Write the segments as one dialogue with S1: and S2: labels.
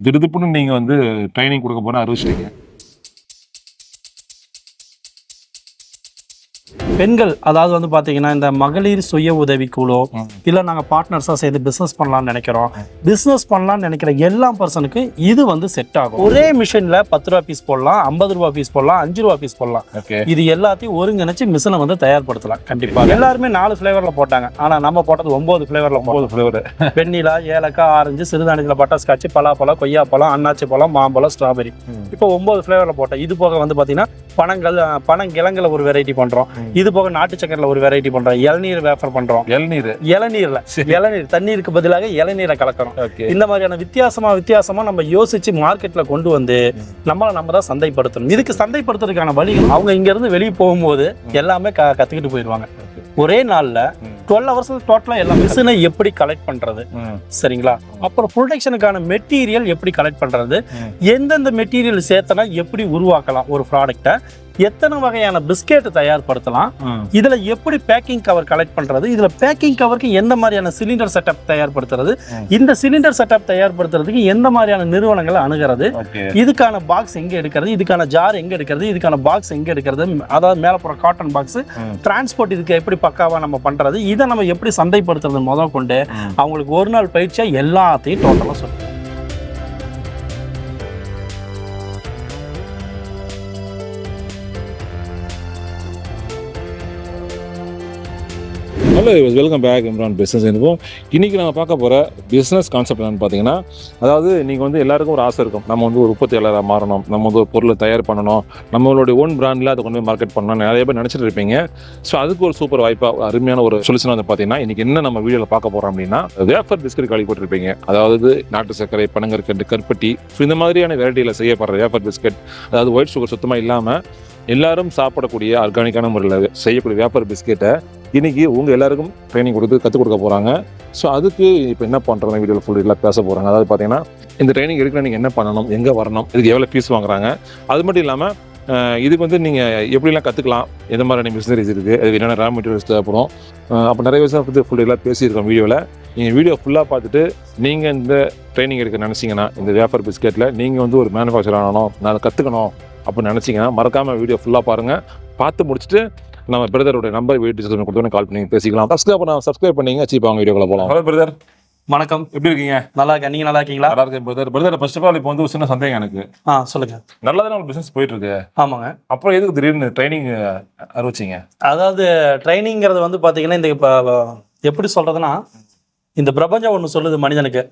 S1: திருதுப்புன்னு நீங்கள் வந்து ட்ரைனிங் கொடுக்க போனால் அறிவிச்சிட்டீங்க
S2: பெண்கள் அதாவது வந்து பாத்தீங்கன்னா இந்த மகளிர் சுய உதவி குழு. இல்ல நாங்க பார்ட்னர்ஸா சேர்ந்து பிசினஸ் பண்ணலாம்னு நினைக்கிறோம். பிசினஸ் பண்ணலாம்னு நினைக்கிற எல்லா பர்சனுக்கு இது வந்து செட் ஆகும். ஒரே மிஷின்ல பத்து ரூபா பீஸ் போடலாம் ஐம்பது ரூபா பீஸ் போடலாம் அஞ்சு ரூபா பீஸ் போடலாம். இது எல்லாத்தையும் ஒருங்கிணைச்சு மிஷினை வந்து தயார்படுத்தலாம். கண்டிப்பா. எல்லாருமே நாலு ஃபிளேவர்ல போட்டாங்க. ஆனா நம்ம போட்டது ஒன்பது ஃபிளேவர்ல
S1: ஒன்பது ஃபிளேவர்
S2: வெண்ணிலா ஏலக்காய் ஆரஞ்சு சிறுதானியத்தில் பட்டர்ஸ்காட்ச் பலாப்பழம் கொய்யாப்பழம் அன்னாச்சி பழம் மாம்பழம் ஸ்ட்ராபெரி. இப்போ ஒன்பது ஃப்ளேவரில் போட்டோம். இது போக வந்து பார்த்தீங்கன்னா பனங்கள் பனங்கிழங்குல ஒரு வெரைட்டி பண்றோம்.
S1: ம்.
S2: இது போக நாட்டு சக்கரில் ஒரு வெரைட்டி பண்றோம். இளநீர் வேஃபர் பண்றோம்.
S1: இளநீர்.
S2: இளநீர்ல. இளநீர் தண்ணீருக்கு பதிலாக இளநீரை கலக்கிறோம் இந்த மாதிரியான வித்தியாசமா வித்தியாசமா நம்ம யோசிச்சு மார்க்கெட்ல கொண்டு வந்து நம்மளை நம்ம தான் சந்தைப்படுத்தணும். இதுக்கு சந்தைப்படுத்துறதுக்கான வழிகள் அவங்க இங்க இருந்து வெளியே போகும்போது எல்லாமே க- கத்துக்கிட்டு போயிடுவாங்க. ஒரே நாள்ல. டுவெல் ஹவர்ஸ் டோட்டலா எல்லா மிஷினை எப்படி கலெக்ட் பண்றது
S1: ம்.
S2: சரிங்களா அப்புறம் ப்ரொடக்ஷனுக்கான மெட்டீரியல் எப்படி கலெக்ட் பண்றது
S1: ம்.
S2: எந்தெந்த மெட்டீரியல் சேர்த்தனா எப்படி உருவாக்கலாம் ஒரு ப்ராடக்ட்டை எத்தனை வகையான பிஸ்கெட் தயார்படுத்தலாம். இதுல எப்படி பேக்கிங் கவர் கலெக்ட் பண்றது இதுல பேக்கிங் கவருக்கு எந்த மாதிரியான சிலிண்டர் செட்டப் தயார்படுத்துறது. இந்த சிலிண்டர் செட்டப் தயார்படுத்துறதுக்கு எந்த மாதிரியான நிறுவனங்களை அணுகிறது இதுக்கான பாக்ஸ் எங்க எடுக்கிறது இதுக்கான ஜார் எங்க எடுக்கிறது இதுக்கான பாக்ஸ் எங்க எடுக்கிறது அதாவது மேல போற காட்டன் பாக்ஸ். டிரான்ஸ்போர்ட் இதுக்கு எப்படி பக்காவா நம்ம பண்றது இதை நம்ம எப்படி சந்தைப்படுத்துறது முதல் கொண்டு. அவங்களுக்கு ஒரு நாள் பயிற்சியா எல்லாத்தையும் டோட்டலா சொல்லணும்
S1: hello welcome back Imran business இருக்கும் இன்றைக்கி நம்ம பார்க்க போகிற பிஸ்னஸ் கான்செப்ட் என்னன்னு பார்த்தீங்கன்னா அதாவது நீங்கள் வந்து எல்லாருக்கும் ஒரு ஆசை இருக்கும். நம்ம வந்து ஒரு உற்பத்தியாளராக மாறணும். நம்ம வந்து ஒரு பொருளை தயார் பண்ணணும். நம்மளுடைய ஓன் பிராண்டில் அதை கொண்டு போய் மார்க்கெட் பண்ணணும் நிறைய பேர் நினச்சிட்டு இருப்பீங்க. ஸோ அதுக்கு ஒரு சூப்பர் வாய்ப்பாக அருமையான ஒரு சொல்யூஷன் வந்து பார்த்தீங்கன்னா இன்றைக்கி என்ன நம்ம வீடியோவில் பார்க்க போகிறோம் அப்படின்னா வேஃபர் பிஸ்கட் கேள்விப்பட்டிருப்பீங்க அதாவது நாட்டு சர்க்கரை பனங்கற்கண்டு கருப்பட்டி. ஸோ இந்த மாதிரியான வெரைட்டியில் செய்யப்படுற வேஃபர் பிஸ்கட் அதாவது ஒயிட் சுகர் சுத்தமாக இல்லாமல் எல்லாரும் சாப்பிடக்கூடிய ஆர்கானிக்கான முறையில் செய்யக்கூடிய வேப்பர் பிஸ்கெட்டை இன்னைக்கு உங்கள் எல்லாருக்கும் ட்ரைனிங் கொடுத்து கற்றுக் கொடுக்க போகிறாங்க ஸோ அதுக்கு இப்போ என்ன பண்ணுறாங்க வீடியோவில் ஃபுல் டீலாக பேச போகிறாங்க அதாவது பார்த்தீங்கன்னா இந்த ட்ரைனிங் எடுக்கிற நீங்கள் என்ன பண்ணணும்? எங்கே வரணும்? இதுக்கு எவ்வளோ ஃபீஸ் வாங்குறாங்க? அது மட்டும் இல்லாமல் இதுக்கு வந்து நீங்கள் எப்படிலாம் கற்றுக்கலாம் எந்த மாதிரியான மிஷினரிஸ் இருக்குது? அதுக்கு என்னென்ன ரா மெட்டீரியல்ஸ் தேவைப்படும்? அப்போ நிறைய விஷயம் பற்றி ஃபுல் டீலாக பேசியிருக்கோம் வீடியோவில் நீங்கள் வீடியோ ஃபுல்லாக பார்த்துட்டு நீங்கள் இந்த ட்ரைனிங் எடுக்க நினச்சிங்கன்னா இந்த வேஃபர் பிஸ்கெட்டில் நீங்கள் வந்து ஒரு மேனுஃபேக்சர் ஆகணும். நான் கற்றுக்கணும் அப்படின்னு நினச்சிங்கன்னா மறக்காமல் வீடியோ ஃபுல்லாக பாருங்கள் பார்த்து முடிச்சுட்டு நம்ம பிரதரோட நம்பர் வீடியோ டிஸ்கிரிப்ஷன் கொடுத்தோன்னு கால் பண்ணி பேசிக்கலாம். சப்ஸ்கிரைப் பண்ண சப்ஸ்கிரைப் பண்ணீங்க. சீப்பா அவங்க வீடியோக்குள்ள போகலாம் ஹலோ பிரதர்
S2: வணக்கம்.
S1: எப்படி இருக்கீங்க?
S2: நல்லா இருக்கேன். நீங்க நல்லா இருக்கீங்களா?
S1: நல்லா இருக்கேன் brother brother first of all இப்போ வந்து ஒரு சின்ன சந்தேகம் எனக்கு.
S2: ஆ சொல்லுங்க.
S1: நல்லா தானே பிசினஸ் போயிட்டு இருக்கு
S2: ஆமாங்க.
S1: அப்புறம் எதுக்கு திடீர்னு ட்ரைனிங் அறிவிச்சிங்க?
S2: அதாவது ட்ரைனிங்கிறது வந்து பாத்தீங்கன்னா இந்த இப்போ எப்படி சொல்றதுன்னா இந்த பிரபஞ்சம் ஒன்று சொல்லுது மனிதனுக்கு.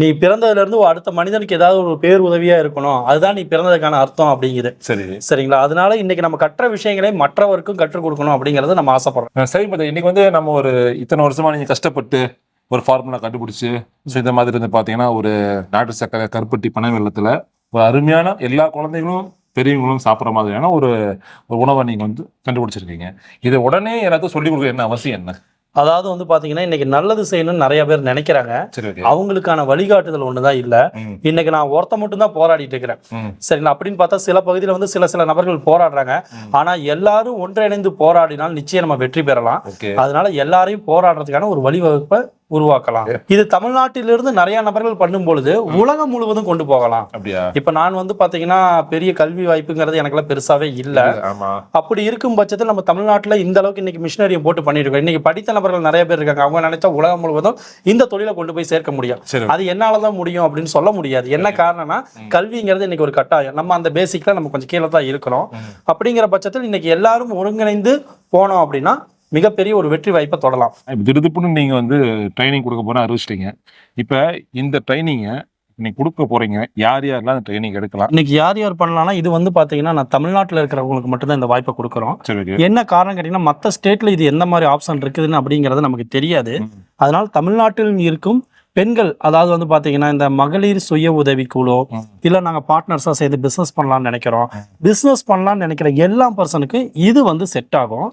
S2: நீ பிறந்ததுல இருந்து அடுத்த மனிதனுக்கு ஏதாவது ஒரு பேர் உதவியா இருக்கணும். அதுதான் நீ பிறந்ததுக்கான அர்த்தம் அப்படிங்குது.
S1: சரி.
S2: சரிங்களா? அதனால இன்னைக்கு நம்ம கற்ற விஷயங்களை மற்றவருக்கும் கற்றுக் கொடுக்கணும் அப்படிங்கறத நம்ம ஆசைப்படுறோம்.
S1: சரி பிரதர். இன்னைக்கு வந்து நம்ம ஒரு இத்தனை வருஷமா நீங்க கஷ்டப்பட்டு ஒரு ஃபார்முலா கண்டுபிடிச்சு ஸோ இந்த மாதிரி இருந்து பார்த்தீங்கன்னா ஒரு நாட்டு சக்கரை கருப்பட்டி பனை வெள்ளத்தில் ஒரு அருமையான எல்லா குழந்தைகளும் பெரியவங்களும் சாப்பிட்ற மாதிரியான ஒரு ஒரு உணவை நீங்கள் வந்து கண்டுபிடிச்சிருக்கீங்க. இதை உடனே எல்லாத்துக்கும் சொல்லிக் கொடுக்க என்ன அவசியம் என்ன?
S2: அதாவது வந்து பாத்தீங்கன்னா இன்னைக்கு நல்லது செய்யணும்னு நிறைய பேர் நினைக்கிறாங்க. அவங்களுக்கான வழிகாட்டுதல் ஒண்ணுதான் இல்ல. இன்னைக்கு நான் ஒருத்த மட்டும் தான் போராடிட்டு இருக்கிறேன். சரிங்களா அப்படின்னு பார்த்தா சில பகுதியில் வந்து சில சில நபர்கள் போராடுறாங்க. ஆனா எல்லாரும் ஒன்றிணைந்து போராடினால் நிச்சயம் நம்ம வெற்றி பெறலாம். அதனால எல்லாரையும் போராடுறதுக்கான ஒரு வழிவகுப்பை உருவாக்கலாம். இது தமிழ்நாட்டிலிருந்து நிறைய நபர்கள் பண்ணும் பொழுது உலகம் முழுவதும் கொண்டு போகலாம்.
S1: அப்படியா?
S2: இப்ப நான் வந்து பாத்தீங்கன்னா பெரிய கல்வி வாய்ப்புங்கிறது எனக்குலாம் பெருசாவே இல்ல. அப்படி இருக்கும் பட்சத்தில் நம்ம தமிழ்நாட்டுல இந்த அளவுக்கு இன்னைக்கு மிஷினரியை போட்டு பண்ணிட்டு இருக்கோம். இன்னைக்கு படித்த நபர்கள் நிறைய பேர் இருக்காங்க. அவங்க நினைச்சா உலகம் முழுவதும் இந்த தொழிலை கொண்டு போய் சேர்க்க முடியும். அது என்னாலதான் முடியும் அப்படின்னு சொல்ல முடியாது. என்ன காரணம்னா கல்விங்கிறது இன்னைக்கு ஒரு கட்டாயம். நம்ம அந்த பேசிக்ல நம்ம கொஞ்சம் கீழே தான் இருக்கிறோம். அப்படிங்கிற பட்சத்தில் இன்னைக்கு எல்லாரும் ஒருங்கிணைந்து போனோம் அப்படின்னா மிகப்பெரிய ஒரு வெற்றி வாய்ப்பை தொடலாம்.
S1: இப்போ திருதுப்புன்னு நீங்கள் வந்து ட்ரைனிங் கொடுக்க போகிறேன் அறிவிச்சிட்டீங்க. இப்போ இந்த ட்ரைனிங்கை நீங்கள் கொடுக்க போகிறீங்க யார் யாரெல்லாம் அந்த ட்ரைனிங் எடுக்கலாம்?
S2: இன்னைக்கு யார் யார் பண்ணலாம்னா இது வந்து பாத்தீங்கன்னா நான் தமிழ்நாட்டில் இருக்கிறவங்களுக்கு மட்டும்தான் இந்த வாய்ப்பை கொடுக்குறோம். என்ன காரணம் கேட்டீங்கன்னா மற்ற ஸ்டேட்ல இது எந்த மாதிரி ஆப்ஷன் இருக்குதுன்னு அப்படிங்கிறது நமக்கு தெரியாது. அதனால தமிழ்நாட்டில் இருக்கும் பெண்கள் அதாவது வந்து பாத்தீங்கன்னா இந்த மகளிர் சுய உதவி குழு. இல்ல நாங்க பார்ட்னர்ஸா சேர்ந்து பிசினஸ் பண்ணலாம்னு நினைக்கிறோம். பிசினஸ் பண்ணலாம்னு நினைக்கிற எல்லா பர்சனுக்கு இது வந்து செட் ஆகும்.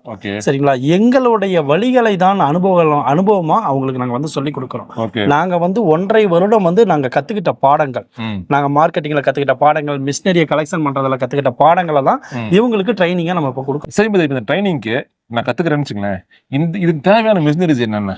S2: சரிங்களா? எங்களுடைய வழிகளை தான் அனுபவம் அனுபவமா அவங்களுக்கு நாங்க வந்து சொல்லி கொடுக்குறோம். நாங்க வந்து ஒன்றரை வருடம் வந்து நாங்க கத்துக்கிட்ட பாடங்கள் நாங்க மார்க்கெட்டிங்ல கத்துக்கிட்ட பாடங்கள் மிஷினரியை கலெக்ஷன் பண்றதுல கத்துக்கிட்ட பாடங்களை தான். இவங்களுக்கு ட்ரைனிங்கா நம்ம இப்போ கொடுக்குறோம்.
S1: சரி இந்த ட்ரைனிங்க்கு நான் கத்துக்கிறேன்னு வச்சுங்களேன் இந்த இதுக்கு தேவையான மிஷினரிஸ் என்னென்ன?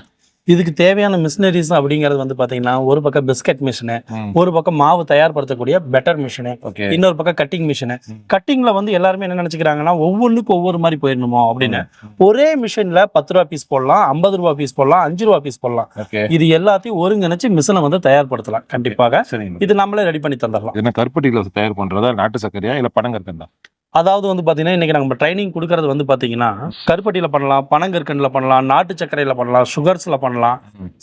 S2: இதுக்கு தேவையான மிஷினரிஸ் அப்படிங்கிறது வந்து பாத்தீங்கன்னா ஒரு பக்கம் பிஸ்கட் மிஷினு. ஒரு பக்கம் மாவு தயார்படுத்தக்கூடிய பெட்டர் மிஷினு இன்னொரு பக்கம் கட்டிங் மிஷினு கட்டிங்ல வந்து எல்லாருமே என்ன நினைச்சுக்கிறாங்கன்னா ஒவ்வொன்றுக்கும் ஒவ்வொரு மாதிரி போயிடணுமோ அப்படின்னு. ஒரே மிஷின்ல பத்து ரூபா பீஸ் போடலாம் ஐம்பது ரூபா பீஸ் போடலாம் அஞ்சு ரூபா பீஸ் போடலாம். இது எல்லாத்தையும் ஒருங்கிணைச்சு மிஷினை வந்து தயார்படுத்தலாம் கண்டிப்பாக. இது நம்மளே ரெடி பண்ணி தந்துடலாம்.
S1: என்ன கருப்பட்டியில தயார் பண்றதா நாட்டு சர்க்கரையா இல்ல பனங்கற்கண்டா?
S2: அதாவது வந்து பாத்தீங்கன்னா இன்னைக்கு நம்ம ட்ரைனிங் கொடுக்கறது வந்து பாத்தீங்கன்னா கருப்பட்டியில பண்ணலாம் பனங்கற்கண்டுல பண்ணலாம் நாட்டு சர்க்கரையில பண்ணலாம் சுகர்ஸ்ல பண்ணலாம்.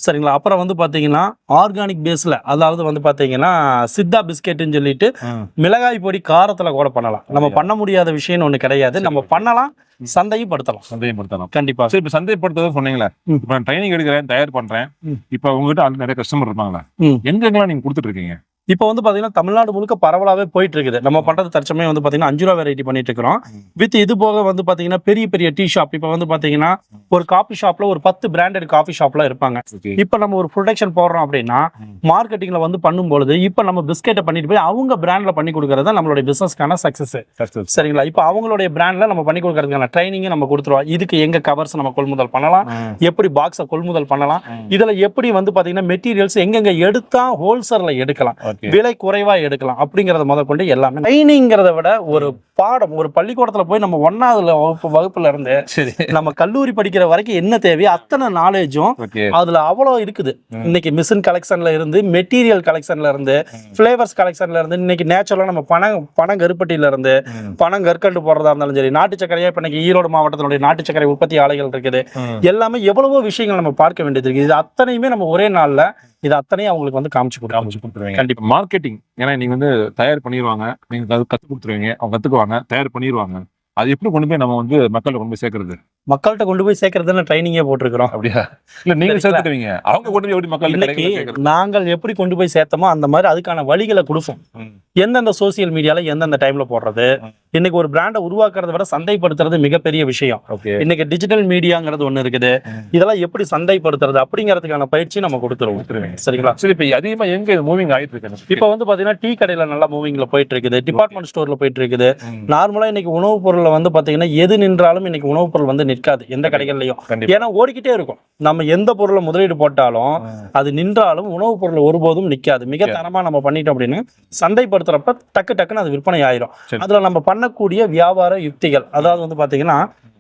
S2: சரிங்களா? அப்புறம் வந்து பாத்தீங்கன்னா ஆர்கானிக் பேஸ்ல அதாவது வந்து பாத்தீங்கன்னா சித்தா பிஸ்கெட்னு சொல்லிட்டு மிளகாய் பொடி காரத்துல கூட பண்ணலாம். நம்ம பண்ண முடியாத விஷயம்னு ஒண்ணு கிடையாது. நம்ம பண்ணலாம் சந்தையும் படுத்தலாம்
S1: சந்தைப்படுத்தலாம்.
S2: கண்டிப்பா.
S1: சரி இப்ப சந்தைப்படுத்துறது சொன்னீங்களே. இப்ப நான் ட்ரைனிங் எடுக்கிறேன் தயார் பண்றேன்.
S2: ம்.
S1: இப்ப உங்ககிட்ட நிறைய கஸ்டமர் இருப்பாங்களா. எங்கெங்கெல்லாம் நீங்க கொடுத்துட்டு இருக்கீங்க?
S2: இப்போ வந்து பாத்தீங்கன்னா தமிழ்நாடு முழுக்க பரவலாவே போயிட்டு இருக்குது நம்ம பண்றது தற்சமயம் வந்து பாத்தீங்கன்னா அஞ்சு ரூபா வெரைட்டி பண்ணிட்டு இருக்கிறோம். வித் இது போக வந்து பாத்தீங்கன்னா பெரிய பெரிய டீ ஷாப் இப்போ வந்து பாத்தீங்கன்னா ஒரு காஃபி ஷாப்ல ஒரு பத்து பிராண்டட் காஃபி ஷாப்ல இருப்பாங்க. இப்போ நம்ம ஒரு ப்ரொடக்ஷன் போடுறோம் அப்படின்னா. மார்க்கெட்டிங்ல வந்து பண்ணும்பொழுது இப்போ நம்ம பிஸ்கெட்டை பண்ணிட்டு போய் அவங்க பிராண்ட்ல பண்ணி கொடுக்கறது தான் நம்மளுடைய பிசினஸ்க்கான சக்சஸ் சரிங்களா? இப்போ அவங்களுடைய பிராண்ட்ல நம்ம பண்ணி கொடுக்கறதுக்கான ட்ரைனிங் நம்ம கொடுத்துருவோம். இதுக்கு எங்க கவர்ஸ் நம்ம கொள்முதல் பண்ணலாம்? எப்படி பாக்ஸை கொள்முதல் பண்ணலாம்? இதுல எப்படி வந்து பாத்தீங்கன்னா மெட்டீரியல்ஸ் எங்கெங்க எடுத்தா ஹோல்சேல்ல எடுக்கலாம்? விலை குறைவா எடுக்கலாம் அப்படிங்கறத முத கொண்டு எல்லாமே ட்ரைனிங்கிறத விட ஒரு பாடம் ஒரு பள்ளிக்கூடத்துல போய் நம்ம ஒன்னாவதுல வகுப்பு வகுப்புல இருந்து
S1: சரி.
S2: நம்ம கல்லூரி படிக்கிற வரைக்கும் என்ன தேவையோ அத்தனை நாலேஜும் அதுல அவ்வளவு இருக்குது. இன்னைக்கு மிஷின் கலெக்ஷன்ல இருந்து மெட்டீரியல் கலெக்ஷன்ல இருந்து ஃபிளேவர்ஸ் கலெக்ஷன்ல இருந்து இன்னைக்கு நேச்சுரலா நம்ம பணம் பணம் கருப்பட்டியில இருந்து பணம் கற்கண்டு போடுறதா இருந்தாலும் சரி நாட்டு சர்க்கரையா இப்ப இன்னைக்கு ஈரோடு மாவட்டத்தினுடைய நாட்டு சர்க்கரை உற்பத்தி ஆலைகள் இருக்குது. எல்லாமே எவ்வளவோ விஷயங்கள் நம்ம பார்க்க வேண்டியது இருக்கு இது அத்தனையுமே நம்ம ஒரே நாள்ல இது அத்தனையும் அவங்களுக்கு வந்து காமிச்சு கொடுக்கலாம்
S1: காமிச்சு கொடுத்துருவீங்க.
S2: கண்டிப்பா.
S1: மார்க்கெட்டிங் ஏன்னா நீங்க வந்து தயார் பண்ணிடுவாங்க நீங்க அது கத்து கொடுத்துருவீங்க. அவங்க கத்துக்குவாங்க. தயார் பண்ணிடுவாங்க அது எப்படி கொண்டு போய் நம்ம வந்து மக்கள்கிட்ட கொண்டு போய் சேர்க்கறது?
S2: மக்கள்கிட்ட கொண்டு போய் சேர்க்கறதுன்னு ட்ரைனிங்கே போட்டிருக்கிறோம்.
S1: அப்படியா? இல்ல நீங்க
S2: சரிங்களா?
S1: சேர்த்துடுவீங்க அவங்க கொண்டு போய் எப்படி மக்கள்
S2: நாங்கள் எப்படி கொண்டு போய் சேர்த்தோமோ அந்த மாதிரி அதுக்கான வழிகளை கொடுப்போம். எந்தெந்த சோசியல் மீடியால எந்தெந்த டைம்ல போடுறது. இன்னைக்கு ஒரு பிராண்டை உருவாக்குறத விட சந்தைப்படுத்துறது மிகப்பெரிய விஷயம். இன்னைக்கு டிஜிட்டல் மீடியாங்கிறது ஒண்ணு இருக்குது. இதெல்லாம் எப்படி சந்தைப்படுத்துறது அப்படிங்கிறதுக்கான பயிற்சி நம்ம கொடுத்துருவோம். சரிங்களா?
S1: சரி இப்ப அதிகமா எங்க இது மூவிங் ஆயிட்டு இருக்கு
S2: இப்போ வந்து பாத்தீங்கன்னா டீ கடையில நல்லா மூவிங்ல போயிட்டு இருக்குது டிபார்ட்மெண்ட் ஸ்டோர்ல போயிட்டு இருக்குது. நார்மலா இன்னைக்கு உணவுப் பொருள்ல வந்து பாத்தீங்கன்னா எது நின்றாலும் இன்னைக்கு உணவுப் பொருள் வந்து நிற்காது எந்த கடைகள்லயும். ஏன்னா ஓடிக்கிட்டே இருக்கும். நம்ம எந்த பொருளை முதலீடு போட்டாலும் அது நின்றாலும் உணவுப் பொருள் ஒருபோதும் நிக்காது. மிக. தரமா நம்ம பண்ணிட்டோம் அப்படின்னு சந்தைப்படுத்துறப்ப டக்கு டக்குன்னு அது விற்பனை ஆயிரும். அதுல நம்ம பண்ணக்கூடிய வியாபார யுக்திகள். அதாவது வந்து பார்த்தீங்கன்னா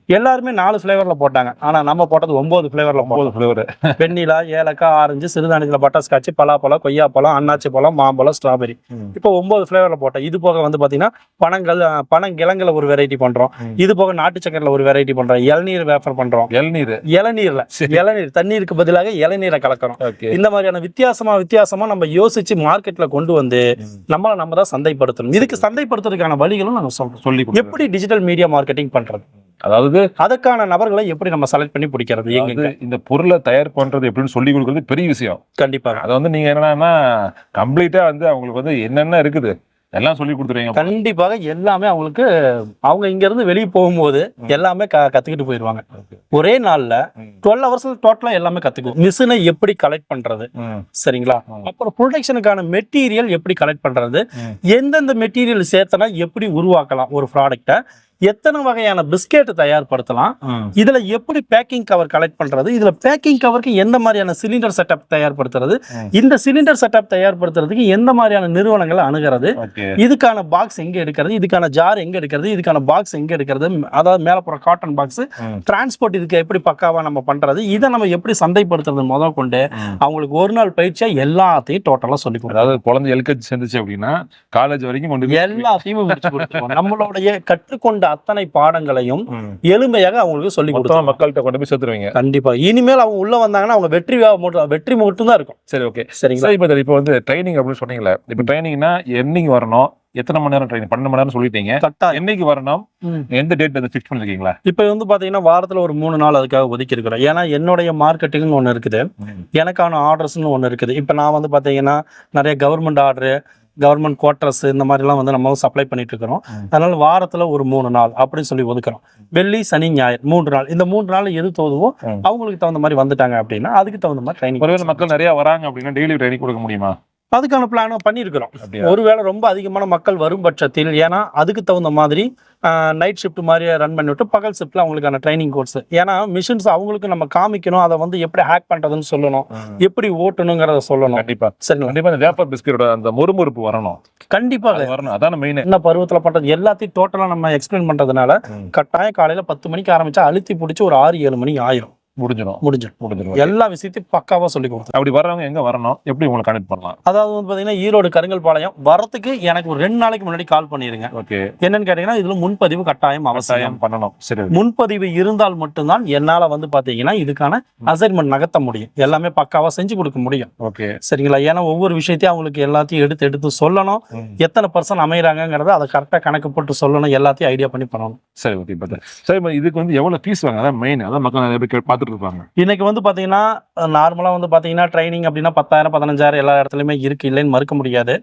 S2: எல்லாருமே நாலு ஃபிளேவர்ல போட்டாங்க. ஆனா நம்ம போட்டது ஒன்பது ஃபிளேவர்ல
S1: ஒன்பது ஃபிளவர்
S2: வெண்ணிலா ஏலக்காய் ஆரஞ்சு சிறுதானியத்துல பட்டர்ஸ்காட்சி பலாப்பழம் கொய்யாப்பழம் அன்னாச்சி பழம் மாம்பழம் ஸ்ட்ராபெரி இப்போ ஒன்பது ஃபிளேவர்ல போட்டோம். இது போக வந்து பாத்தீங்கன்னா பனங்கள் பனங்கிழங்குல ஒரு வெரைட்டி பண்றோம்.
S1: ம்.
S2: இது போக நாட்டு சக்கரையில ஒரு வெரைட்டி பண்றோம். இளநீர் வேஃபர் பண்றோம்.
S1: இளநீர்.
S2: இளநீர்ல. இளநீர் தண்ணீருக்கு பதிலாக இளநீரை கலக்கிறோம். இந்த மாதிரியான வித்தியாசமா வித்தியாசமா நம்ம யோசிச்சு மார்க்கெட்ல கொண்டு வந்து நம்மள நம்ம தான் சந்தைப்படுத்தணும். இதுக்கு சந்தைப்படுத்துறதுக்கான வழிகளும் நாங்க சொல்றோம்.
S1: சொல்லி.
S2: எப்படி டிஜிட்டல் மீடியா மார்க்கெட்டிங் பண்றது?
S1: அதாவது
S2: அதுக்கான நபர்களை எப்படி நம்ம செலக்ட் பண்ணி பிடிக்கிறது எங்க
S1: இந்த பொருளை தயார் பண்றது எப்படின்னு சொல்லி கொடுக்கறது பெரிய விஷயம்
S2: கண்டிப்பாக
S1: அதை வந்து நீங்க என்னன்னா கம்ப்ளீட்டா வந்து அவங்களுக்கு வந்து என்னென்ன இருக்குது எல்லாம் சொல்லி கொடுத்துருவீங்க
S2: கண்டிப்பாக எல்லாமே அவங்களுக்கு அவங்க இங்க இருந்து வெளியே போகும்போது. எல்லாமே க- கத்துக்கிட்டு போயிடுவாங்க. ஒரே நாள்ல. டுவெல் ஹவர்ஸ்ல டோட்டலா எல்லாமே கத்துக்குவோம் மிஷினை எப்படி கலெக்ட் பண்றது. சரிங்களா. அப்புறம் ப்ரொடக்ஷனுக்கான மெட்டீரியல் எப்படி கலெக்ட் பண்றது. எந்தெந்த மெட்டீரியல் சேர்த்தனா எப்படி உருவாக்கலாம் ஒரு ப்ராடக்ட்டை எத்தனை வகையான பிஸ்கெட் தயார்படுத்தலாம். இதுல எப்படி பேக்கிங் கவர் கலெக்ட் பண்றது? இதுல பேக்கிங் கவருக்கு எந்த மாதிரியான சிலிண்டர் செட்டப் தயார்படுத்துறது. இந்த சிலிண்டர் செட்டப் தயார்படுத்துறதுக்கு எந்த மாதிரியான நிறுவனங்களை அணுகிறது? இதுக்கான பாக்ஸ் எங்க எடுக்கிறது? இதுக்கான ஜார் எங்க எடுக்கிறது? இதுக்கான பாக்ஸ் எங்க எடுக்கிறது? அதாவது மேல போற காட்டன் பாக்ஸ். டிரான்ஸ்போர்ட் இதுக்கு எப்படி பக்காவா நம்ம பண்றது? இதை நம்ம எப்படி சந்தைப்படுத்துறது முதல் கொண்டு. அவங்களுக்கு ஒரு நாள் பயிற்சியா எல்லாத்தையும் டோட்டலா சொல்லி கொடுக்கும்
S1: அதாவது குழந்தை எல்கேஜி சேர்ந்துச்சு அப்படின்னா காலேஜ் வரைக்கும் கொண்டு
S2: எல்லாத்தையும் நம்மளுடைய கற்றுக்கொண்ட அத்தனை பாடங்களையும். எளிமையாக அவங்களுக்கு சொல்லி கொடுத்தோம்
S1: மக்கள்கிட்ட கொண்டு போய் சேர்த்துருவீங்க.
S2: கண்டிப்பா. இனிமேல் அவங்க உள்ள வந்தாங்கன்னா அவங்க வெற்றி மட்டும் வெற்றி மட்டும் தான் இருக்கும்.
S1: சரி ஓகே
S2: சரிங்களா?
S1: சரி இப்போ இப்போ வந்து ட்ரைனிங் அப்படின்னு சொன்னீங்களே இப்போ ட்ரைனிங்னா என்னைக்கு வரணும்? எத்தனை மணி நேரம் ட்ரைனிங் பன்னெண்டு மணி நேரம் சொல்லிட்டீங்க.
S2: கட்டாயம்.
S1: என்னைக்கு வரணும். எந்த டேட் அதை ஃபிக்ஸ் பண்ணிருக்கீங்களா?
S2: இப்போ வந்து பாத்தீங்கன்னா வாரத்துல ஒரு மூணு நாள் அதுக்காக ஒதுக்கி இருக்கிறோம். ஏன்னா என்னுடைய மார்க்கெட்டிங்னு ஒன்று இருக்குது. எனக்கான ஆர்டர்ஸ்னு ஒன்று இருக்குது. இப்போ நான் வந்து பார்த்தீங்கன்னா நிறைய கவர்மெண்ட் ஆர்டரு கவர்மெண்ட் குவார்ட்டர்ஸ் இந்த மாதிரிலாம் வந்து நம்ம சப்ளை பண்ணிட்டு இருக்கிறோம். அதனால வாரத்தில் ஒரு மூணு நாள் அப்படின்னு சொல்லி ஒதுக்குறோம். வெள்ளி சனி ஞாயிறு மூன்று நாள். இந்த மூன்று நாள் எது தோதுவோ. அவங்களுக்கு தகுந்த மாதிரி வந்துட்டாங்க அப்படின்னா அதுக்கு தகுந்த மாதிரி ட்ரைனிங்
S1: மக்கள் நிறைய வராங்க அப்படின்னா டெய்லி ட்ரைனிங் கொடுக்க முடியுமா?
S2: அதுக்கான பிளானும் பண்ணியிருக்கிறோம். ஒருவேளை ரொம்ப அதிகமான மக்கள் வரும் பட்சத்தில் ஏன்னா அதுக்கு தகுந்த மாதிரி நைட் ஷிஃப்ட் மாதிரி ரன் பண்ணிவிட்டு பகல் ஷிஃப்ட்ல அவங்களுக்கான ட்ரைனிங் கோர்ஸ் ஏன்னா மிஷின்ஸ் அவங்களுக்கு நம்ம காமிக்கணும் அதை வந்து எப்படி ஹேக் பண்றதுன்னு சொல்லணும் எப்படி ஓட்டணுங்கிறத சொல்லணும்.
S1: கண்டிப்பா.
S2: சரிங்களா?
S1: கண்டிப்பா இந்த வேப்பர் பிஸ்கட்டோட அந்த முறுமுறுப்பு வரணும்.
S2: கண்டிப்பாக
S1: வரணும். அதான மெயின்
S2: என்ன பருவத்துல பண்றது? எல்லாத்தையும் டோட்டலா நம்ம எக்ஸ்பிளைன் பண்றதுனால கட்டாயம் காலையில பத்து மணிக்கு ஆரம்பிச்சா அழுத்தி பிடிச்சி ஒரு ஆறு ஏழு மணி ஆயிரும்.
S1: முடிஞ்சிடும்.
S2: முடிஞ்சிடும்.
S1: முடிஞ்சிடும்.
S2: எல்லா விஷயத்தையும் பக்காவா சொல்லி கொடுத்தோம்
S1: அப்படி வர்றவங்க எங்க வரணும்? எப்படி உங்களை கனெக்ட் பண்ணலாம்?
S2: அதாவது வந்து பாத்தீங்கன்னா ஈரோடு கருங்கல் பாளையம் வரத்துக்கு எனக்கு ஒரு ரெண்டு நாளைக்கு முன்னாடி கால் பண்ணிருங்க.
S1: ஓகே
S2: என்னன்னு கேட்டீங்கன்னா இதுல முன்பதிவு கட்டாயம் அவசியம்.
S1: பண்ணணும். சரி
S2: முன்பதிவு இருந்தால் மட்டும்தான் என்னால வந்து பாத்தீங்கன்னா இதுக்கான அசைன்மெண்ட் நகர்த்த முடியும். எல்லாமே பக்காவா செஞ்சு கொடுக்க முடியும்.
S1: ஓகே
S2: சரிங்களா? ஏன்னா ஒவ்வொரு விஷயத்தையும் அவங்களுக்கு எல்லாத்தையும் எடுத்து எடுத்து சொல்லணும். எத்தனை பர்சன்ட் அமைகிறாங்கிறத அதை கரெக்டாக கணக்கு போட்டு சொல்லணும். எல்லாத்தையும் ஐடியா பண்ணி பண்ணணும்.
S1: சரி ஓகே சரி இதுக்கு வந்து எவ்வளவு ஃபீஸ் வாங்க? அதான் மெயின் அதான் மக்கள் நிறைய பேர் கே- இருப்பாங்க
S2: இன்னைக்கு வந்து பாத்தீங்கன்னா நார்மலா வந்து பாத்தீங்கன்னா ட்ரைனிங் அப்படின்னா பத்தாயிரம் பதினஞ்சாயிரம் எல்லா இடத்துலயுமே இருக்கு இல்லைன்னு மறுக்க முடியாது.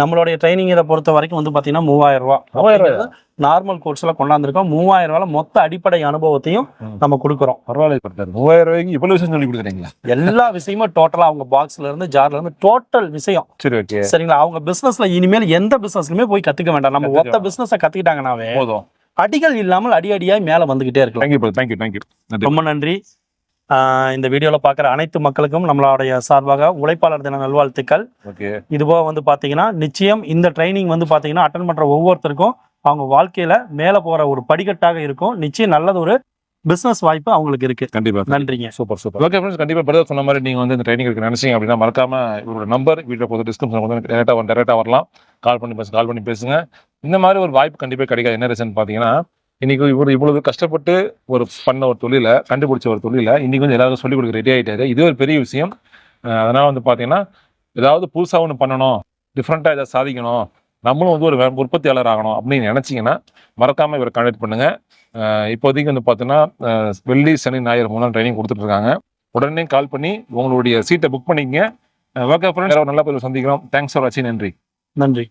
S2: நம்மளுடைய ட்ரைனிங் இதை பொறுத்த வரைக்கும் வந்து பாத்தீங்கன்னா மூவாயிரம் ரூபாய்?
S1: மூவாயிரம்
S2: நார்மல் கோர்ஸ்ல கொண்டாந்துருக்கோம். மூவாயிரம் ரூபாய் மொத்த அடிப்படை அனுபவத்தையும். நம்ம கொடுக்குறோம்.
S1: பரவாயில்ல மூவாயிரம் ரூபாய்க்கு இவ்வளவு விஷயம் சொல்லி கொடுக்குறீங்களா?
S2: எல்லா விஷயமும் டோட்டலா அவங்க பாக்ஸ்ல இருந்து ஜார்ல இருந்து டோட்டல் விஷயம்.
S1: சரி ஓகே
S2: சரிங்களா? அவங்க பிசினஸ்ல இனிமேல் எந்த பிசினஸ்லயுமே போய் கத்துக்க வேண்டாம். நம்ம ஒத்த
S1: கத்துக்க
S2: பிசினஸ கத்துக்கிட்டாங்கனாவே
S1: போதும்.
S2: அடிகள் இல்லாமல் அடி அடியாய் மேல வந்துகிட்டே இருக்கலாம்.
S1: தேங்க்யூ தேங்க்யூ தேங்க்யூ நன்றி.
S2: ரொம்ப நன்றி. இந்த வீடியோவில் பார்க்குற அனைத்து மக்களுக்கும் நம்மளுடைய சார்பாக உழைப்பாளர் தின நல்வாழ்த்துக்கள்.
S1: ஓகே.
S2: இதுபோக வந்து பார்த்தீங்கன்னா நிச்சயம் இந்த ட்ரைனிங் வந்து பார்த்தீங்கன்னா அட்டன் பண்ணுற ஒவ்வொருத்தருக்கும் அவங்க வாழ்க்கையில மேலே போகிற ஒரு படிக்கட்டாக இருக்கும். நிச்சயம் நல்லது ஒரு பிஸ்னஸ் வாய்ப்பு அவங்களுக்கு இருக்கு.
S1: கண்டிப்பா
S2: நன்றிங்க.
S1: Super super. ஓகே ஃப்ரெண்ட்ஸ் கண்டிப்பா பிரதர் சொன்ன மாதிரி நீங்க வந்து இந்த ட்ரைனிங் இருக்கு நினைச்சீங்க அப்படின்னா மறக்காம இவரோட நம்பர் வீடியோ போது டிஸ்கிரிப்ஷன் வந்து டேரக்டா டேரக்டா வரலாம். கால் பண்ணி பேச கால் பண்ணி பேசுங்க. இந்த மாதிரி ஒரு வாய்ப்பு கண்டிப்பா கிடைக்காது. என்ன ரீசன் பாத்தீங்கன்னா இன்னைக்கு இவர் இவ்வளவு கஷ்டப்பட்டு ஒரு பண்ண ஒரு தொழிலை கண்டுபிடிச்ச ஒரு தொழிலை இன்னைக்கு வந்து எல்லாரும் சொல்லிக் கொடுக்க ரெடி ஆயிட்டாரு. இது ஒரு பெரிய விஷயம். அதனால் அதனால வந்து பாத்தீங்கன்னா ஏதாவது புதுசாக ஒன்று பண்ணணும் டிஃப்ரெண்ட்டாக ஏதாவது சாதிக்கணும் நம்மளும் வந்து ஒரு வே- உற்பத்தியாளர் ஆகணும் அப்படின்னு நினச்சிங்கன்னா மறக்காமல் இவரை கான்டாக்ட் பண்ணுங்கள் இப்போதைக்கு வந்து பார்த்தீங்கன்னா வெள்ளி சனி ஞாயிறு மூணு ட்ரைனிங் கொடுத்துட்ருக்காங்க உடனே கால் பண்ணி உங்களுடைய சீட்டை புக் பண்ணிக்கங்க. ஓகே ஃப்ரெண்ட்ஸ் நல்ல போய் சந்திக்கிறோம். தேங்க்ஸ் ஃபார் வாட்சிங் நன்றி.
S2: நன்றி.